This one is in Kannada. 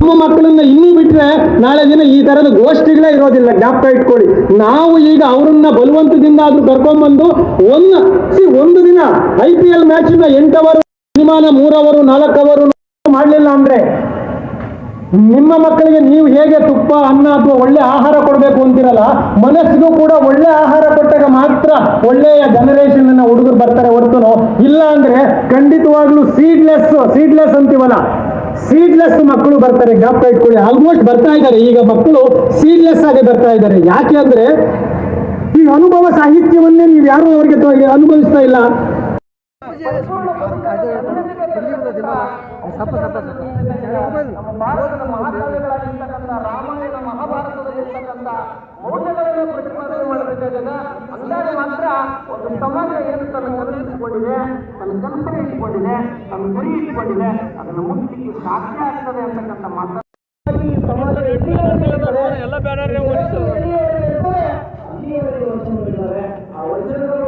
ನಮ್ಮ ಮಕ್ಕಳನ್ನ ಇನ್ನೂ ಬಿಟ್ರೆ ನಾಳೆ ದಿನ ಈ ತರದ ಗೋಷ್ಠಿಗಳೇ ಇರೋದಿಲ್ಲ. ಜ್ಞಾಪಕ ಇಟ್ಕೊಳ್ಳಿ. ನಾವು ಈಗ ಅವರನ್ನ ಬಲವಂತದಿಂದ ಆದ್ರೂ ಕರ್ಕೊಂಡ್ಬಂದು ಒಂದು ಸಿ ಒಂದು ದಿನ ಐ ಪಿ ಎಲ್ ಮ್ಯಾಚ್ ಎಂಟು ಅವರು ಸಿನಿಮಾನ ಮೂರವರು, ನಾಲ್ಕವರು ಮಾಡಲಿಲ್ಲ ಅಂದ್ರೆ ನಿಮ್ಮ ಮಕ್ಕಳಿಗೆ ನೀವು ಹೇಗೆ ತುಪ್ಪ, ಅನ್ನ ಅಥವಾ ಒಳ್ಳೆ ಆಹಾರ ಕೊಡಬೇಕು ಅಂತಿರಲ್ಲ, ಮನಸ್ಸಿಗೂ ಕೂಡ ಒಳ್ಳೆ ಆಹಾರ ಕೊಟ್ಟಾಗ ಮಾತ್ರ ಒಳ್ಳೆಯ ಜನರೇಷನ್ ಅನ್ನ ಹುಡುಗರು ಬರ್ತಾರೆ ಹೊರತು. ಇಲ್ಲ ಅಂದ್ರೆ ಖಂಡಿತವಾಗ್ಲೂ ಸೀಡ್ಲೆಸ್ ಸೀಡ್ಲೆಸ್ ಅಂತೀವಲ್ಲ. ಸೀಡ್ಲೆಸ್ ಮಕ್ಕಳು ಬರ್ತಾರೆ ಗ್ಯಾಪ್ ಇಟ್ಕೊಳ್ಳಿ. ಆಲ್ಮೋಸ್ಟ್ ಬರ್ತಾ ಇದ್ದಾರೆ. ಈಗ ಮಕ್ಕಳು ಸೀಡ್ಲೆಸ್ ಆಗಿ ಬರ್ತಾ ಇದ್ದಾರೆ. ಯಾಕೆ ಅಂದ್ರೆ ಈ ಅನುಭವ ಸಾಹಿತ್ಯವನ್ನೇ ನೀವು ಯಾರು ಅವರಿಗೆ ಅನುಭವಿಸ್ತಾ ಇಲ್ಲ. ರಾಮಾಯಣ ಮಹಾಭಾರತದಲ್ಲಿರ್ತಕ್ಕಂಥ ಮೌಲ್ಯಗಳನ್ನು ಮಾತ್ರ ಒಂದು ಸಮಾಜ ಏನು ತನ್ನ ಪ್ರಯತ್ನ ಪಟ್ಟಿದೆ ತನ್ನ ಕಲ್ಪನೆ ಇಟ್ಕೊಂಡಿದೆ ತನ್ನ ಗುರಿ ಇಟ್ಕೊಂಡಿದೆ ಅದನ್ನು ಮುಗಿಸಿ ಸಾಧ್ಯ ಆಗ್ತದೆ ಅಂತಕ್ಕಂಥ ಮಾತನ್ನು ಸಮಾಜ ಎಲ್ಲ ಬ್ಯಾನರ್ ಆ ವಚನಗಳು